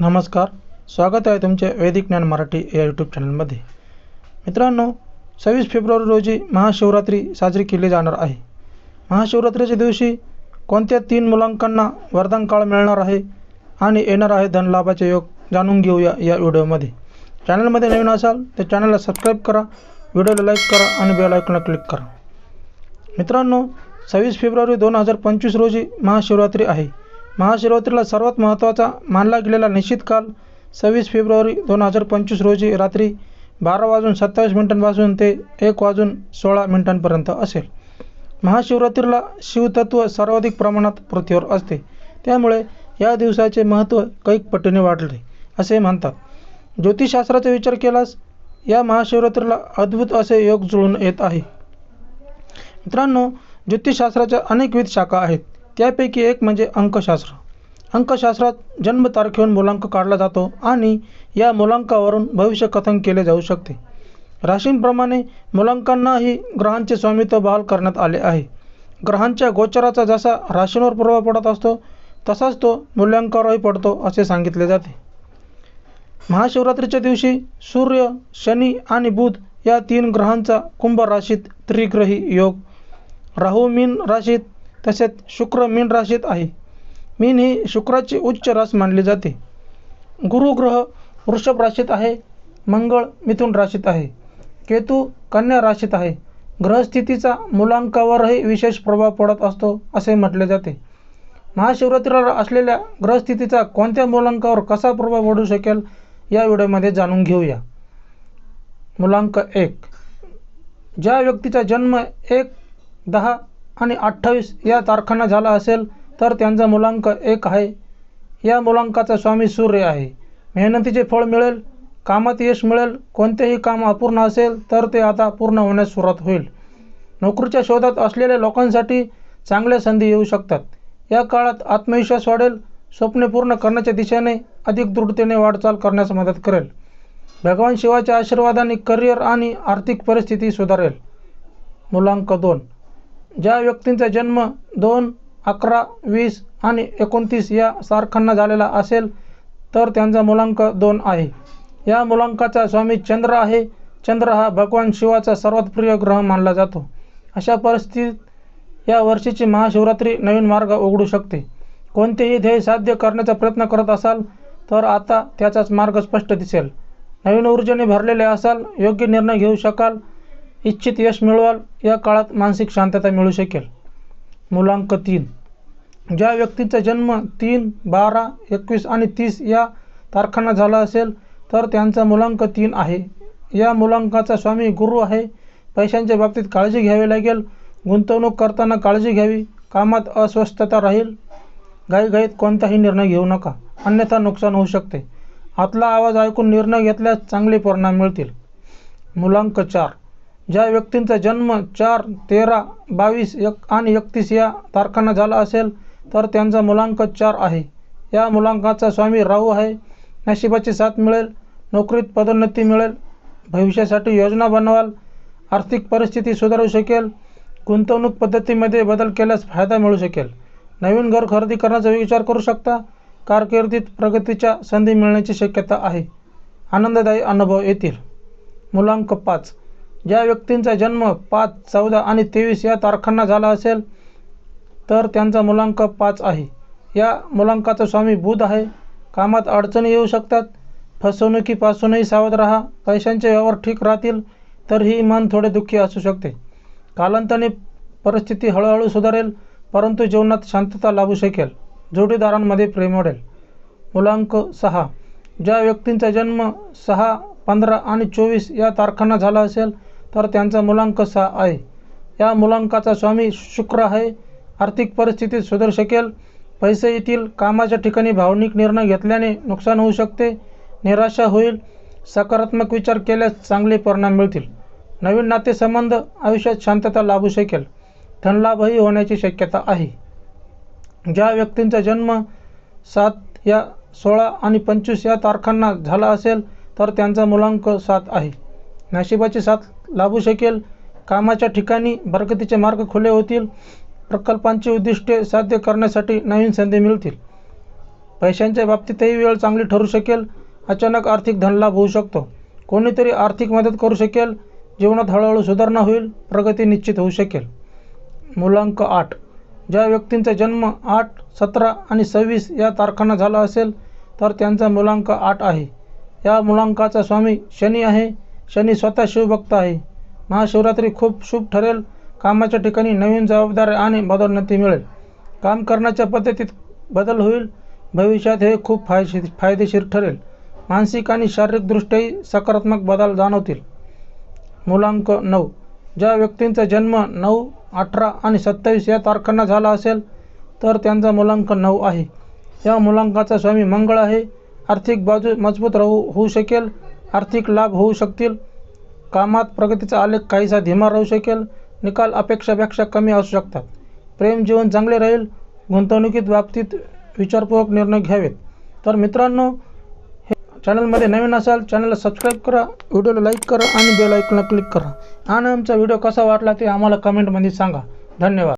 नमस्कार स्वागत आहे तुमचे वैदिक ज्ञान मराठी या यूट्यूब चॅनलमध्ये मित्रांनो सव्वीस फेब्रुवारी रोजी महाशिवरात्री साजरी केली जाणार आहे. महाशिवरात्रीच्या दिवशी कोणत्या तीन मुलांकांना वरदान काळ मिळणार आहे आणि येणार आहे धनलाभाचे योग जाणून घेऊया या व्हिडिओमध्ये चॅनलमध्ये नवीन असाल तर चॅनलला सबस्क्राईब करा व्हिडिओला लाईक करा आणि बेल आयकॉनला क्लिक करा. मित्रांनो सव्वीस फेब्रुवारी दोन हजार पंचवीस रोजी महाशिवरात्री आहे. महाशिवरात्रीला सर्वात महत्त्वाचा मानला गेलेला निश्चित काल सव्वीस फेब्रुवारी दोन हजार पंचवीस रोजी रात्री बारा वाजून सत्तावीस मिनिटांपासून ते एक वाजून सोळा मिनिटांपर्यंत असेल. महाशिवरात्रीला शिवतत्व सर्वाधिक प्रमाणात पृथ्वीवर असते. त्यामुळे या दिवसाचे महत्त्व कैक पटीने वाढले असे म्हणतात. ज्योतिषशास्त्राचा विचार केल्यास या महाशिवरात्रीला अद्भुत असे योग जुळून येत आहे. मित्रांनो ज्योतिषशास्त्राच्या अनेकविध शाखा आहेत. त्यापैकी एक म्हणजे अंकशास्त्र. अंकशास्त्रात जन्मतारखेहून मुलांक काढला जातो आणि या मुलांकावरून भविष्य कथन केले जाऊ शकते. राशींप्रमाणे मुलांकांनाही ग्रहांचे स्वामित्व बहाल करण्यात आले आहे. ग्रहांच्या गोचराचा जसा राशींवर प्रभाव पडत असतो तसाच तो मूल्यांकावरही पडतो असे सांगितले जाते. महाशिवरात्रीच्या दिवशी सूर्य शनी आणि बुध या तीन ग्रहांचा कुंभ राशीत त्रिग्रही योग. राहू मीन राशीत तसेच शुक्र मीन राशीत आहे. मीन ही शुक्राची उच्च रास मानली जाते. गुरुग्रह वृषभ राशीत आहे मंगळ मिथुन राशीत आहे केतू कन्या राशीत आहे. ग्रहस्थितीचा मुलांकावरही विशेष प्रभाव पडत असतो असे म्हटले जाते. महाशिवरात्रीला असलेल्या ग्रहस्थितीचा कोणत्या मुलांकावर कसा प्रभाव पडू शकेल या व्हिडिओमध्ये जाणून घेऊया. मुलांक एक. ज्या व्यक्तीचा जन्म एक दहा आणि अठ्ठावीस या तारखांना झाला असेल तर त्यांचा मुलांक एक आहे. या मुलांकाचा स्वामी सूर्य आहे. मेहनतीचे फळ मिळेल कामात यश मिळेल कोणतेही काम अपूर्ण असेल तर ते आता पूर्ण होण्यास सुरुवात होईल. नोकरीच्या शोधात असलेल्या लोकांसाठी चांगल्या संधी येऊ शकतात. या काळात आत्मविश्वास वाढेल स्वप्ने पूर्ण करण्याच्या दिशेने अधिक दृढतेने वाटचाल करण्यास मदत करेल. भगवान शिवाच्या आशीर्वादाने करिअर आणि आर्थिक परिस्थिती सुधारेल. मुलांक दोन. ज्या व्यक्तींचा जन्म दोन अकरा वीस आणि एकोणतीस या तारखांना झालेला असेल तर त्यांचा मुलांक दोन आहे. या मुलांकाचा स्वामी चंद्र आहे. चंद्र हा भगवान शिवाचा सर्वात प्रिय ग्रह मानला जातो. अशा परिस्थितीत या वर्षीची महाशिवरात्री नवीन मार्ग उघडू शकते. कोणतेही ध्येय साध्य करण्याचा प्रयत्न करत असाल तर आता त्याचाच मार्ग स्पष्ट दिसेल. नवीन ऊर्जेने भरलेले असाल योग्य निर्णय घेऊ शकाल इच्छित यश मिळवाल या काळात मानसिक शांतता मिळू शकेल. मुलांक तीन. ज्या व्यक्तीचा जन्म तीन बारा एकवीस आणि तीस या तारखांना झाला असेल तर त्यांचा मुलांक तीन आहे. या मुलांकाचा स्वामी गुरु आहे. पैशांच्या बाबतीत काळजी घ्यावी लागेल. गुंतवणूक करताना काळजी घ्यावी. कामात अस्वस्थता राहील. घाईघाईत कोणताही निर्णय घेऊ नका. अन्यथा नुकसान होऊ शकते. आतला आवाज ऐकून निर्णय घेतल्यास चांगले परिणाम मिळतील. मुलांक चार. ज्या व्यक्तींचा जन्म चार तेरा बावीस एक आणि एकतीस या तारखांना झाला असेल तर त्यांचा मुलांक चार आहे. या मुलांकाचा स्वामी राहू आहे. नशिबाची साथ मिळेल. नोकरीत पदोन्नती मिळेल. भविष्यासाठी योजना बनवाल. आर्थिक परिस्थिती सुधारू शकेल. गुंतवणूक पद्धतीमध्ये बदल केल्यास फायदा मिळू शकेल. नवीन घर खरेदी करण्याचा विचार करू शकता. कारकिर्दीत प्रगतीच्या संधी मिळण्याची शक्यता आहे. आनंददायी अनुभव येतील. मुलांक पाच. ज्या व्यक्तींचा जन्म पाच चौदा आणि तेवीस या तारखांना झाला असेल तर त्यांचा मुलांक पाच आहे. या मुलांकाचा स्वामी बुध आहे. कामात अडचणी येऊ शकतात. फसवणुकीपासूनही सावध राहा. पैशांचे व्यवहार ठीक राहतील तरीही मन थोडे दुःखी असू शकते. कालांताने परिस्थिती हळूहळू सुधारेल परंतु जीवनात शांतता लाभू शकेल. जोडीदारांमध्ये प्रेम वाढेल. मुलांक सहा. ज्या व्यक्तींचा जन्म सहा पंधरा आणि चोवीस या तारखांना झाला असेल तर त्यांचा मुलांक सहा आहे? या मुलांकाचा स्वामी शुक्र आहे. आर्थिक परिस्थितीत सुधारू शकेल पैसे येतील. कामाच्या ठिकाणी भावनिक निर्णय घेतल्याने नुकसान होऊ शकते. निराशा होईल. सकारात्मक विचार केल्यास चांगले परिणाम मिळतील. नवीन नातेसंबंध आयुष्यात शांतता लाभू शकेल. धनलाभही होण्याची शक्यता आहे. ज्या व्यक्तींचा जन्म सात या सोळा आणि पंचवीस या तारखांना झाला असेल तर त्यांचा मुलांक सात आहे. नशिबाची साथ लाभू शकेल. कामाच्या ठिकाणी बरकतीचे मार्ग खुले होतील. प्रकल्पांची उद्दिष्टे साध्य करण्यासाठी नवीन संधी मिळतील. पैशांच्या बाबतीतही वेळ चांगली ठरू शकेल. अचानक आर्थिक धनलाभ होऊ शकतो. कोणीतरी आर्थिक मदत करू शकेल. जीवनात हळूहळू सुधारणा होईल. प्रगती निश्चित होऊ शकेल. मुलांक आठ. ज्या व्यक्तींचा जन्म आठ सतरा आणि सव्वीस या तारखांना झाला असेल तर त्यांचा मुलांक आठ आहे. या मुलांकाचा स्वामी शनी आहे. शनी स्वतः शिवभक्त आहे. महाशिवरात्री खूप शुभ ठरेल. कामाच्या ठिकाणी नवीन जबाबदारी आणि पदोन्नती मिळेल. काम करण्याच्या पद्धतीत बदल होईल. भविष्यात हे खूप फायशी फायदेशीर ठरेल. मानसिक आणि शारीरिकदृष्ट्याही सकारात्मक बदल जाणवतील. मुलांक नऊ. ज्या व्यक्तींचा जन्म नऊ अठरा आणि सत्तावीस या तारखांना झाला असेल तर त्यांचा मूलांक नऊ आहे. या मूलांकाचा स्वामी मंगळ आहे. आर्थिक बाजू मजबूत राहू होऊ शकेल. आर्थिक लाभ होऊ शकतील. कामात प्रगतीचा आलेख काहीसा धीमा राहू शकेल. निकाल अपेक्षापेक्षा कमी असू शकतात. प्रेम जीवन चांगले राहील. गुंतवणुकीत बाबतीत विचारपूर्वक निर्णय घ्यावेत. तर मित्रांनो हे चॅनलमध्ये नवीन असाल चॅनलला सबस्क्राईब करा व्हिडिओला लाईक करा आणि बेल आयकॉनला क्लिक करा. आणि आमचा व्हिडिओ कसा वाटला ते आम्हाला कमेंटमध्ये सांगा. धन्यवाद.